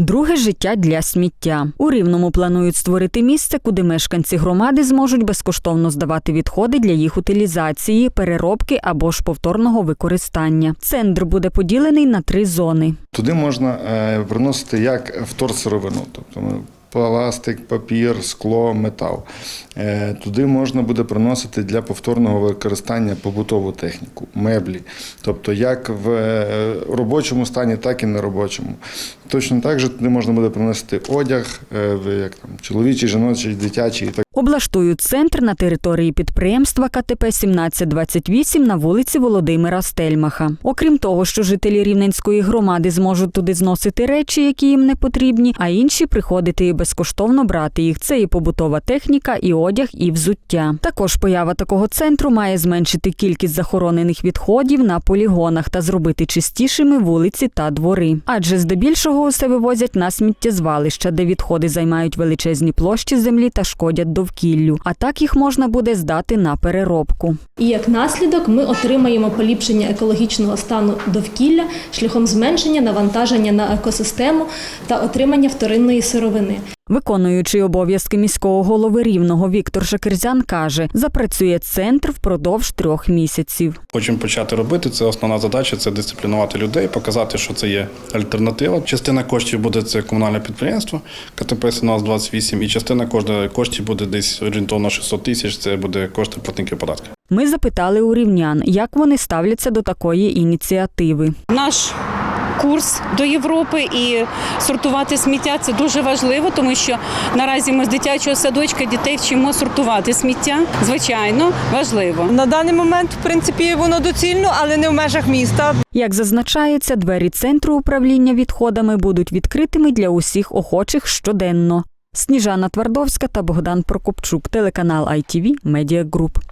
Друге життя для сміття. У Рівному планують створити місце, куди мешканці громади зможуть безкоштовно здавати відходи для їх утилізації, переробки або ж повторного використання. Центр буде поділений на три зони. Туди можна е, приносити як вторсировину, тобто ми- пластик, папір, скло, метал. Е, Туди можна буде приносити для повторного використання побутову техніку, меблі, тобто як в е, робочому стані, так і неробочому. Точно так же туди можна буде приносити одяг, е, як там чоловічий, жіночий, дитячий так. Облаштують центр на території підприємства КТП 1728 на вулиці Володимира Стельмаха. Окрім того, що жителі Рівненської громади зможуть туди зносити речі, які їм не потрібні, а інші приходити і безкоштовно брати їх. Це і побутова техніка, і одяг, і взуття. Також поява такого центру має зменшити кількість захоронених відходів на полігонах та зробити чистішими вулиці та двори. Адже здебільшого усе вивозять на сміттєзвалища, де відходи займають величезні площі землі та шкодять довкіллю. А так їх можна буде здати на переробку. І як наслідок ми отримаємо поліпшення екологічного стану довкілля шляхом зменшення навантаження на екосистему та отримання вторинної сировини. Виконуючий обов'язки міського голови рівного Віктор Шакерзян каже, запрацює центр впродовж трьох місяців. Хочемо почати робити. Це основна задача це дисциплінувати людей, показати, що це є альтернатива. Частина коштів буде це комунальне підприємство КТП 1728, і частина коштів буде десь орієнтовно 600 тисяч. Це буде кошти платників податків. Ми запитали у рівнян, як вони ставляться до такої ініціативи. наш курс до Європи і сортувати сміття це дуже важливо, тому що наразі ми з дитячого садочка дітей вчимо сортувати сміття. Звичайно, важливо. На даний момент, в принципі, воно доцільно, але не в межах міста. Як зазначається, двері центру управління відходами будуть відкритими для усіх охочих щоденно. Сніжана Твардовська та Богдан Прокопчук, телеканал ITV Media Group.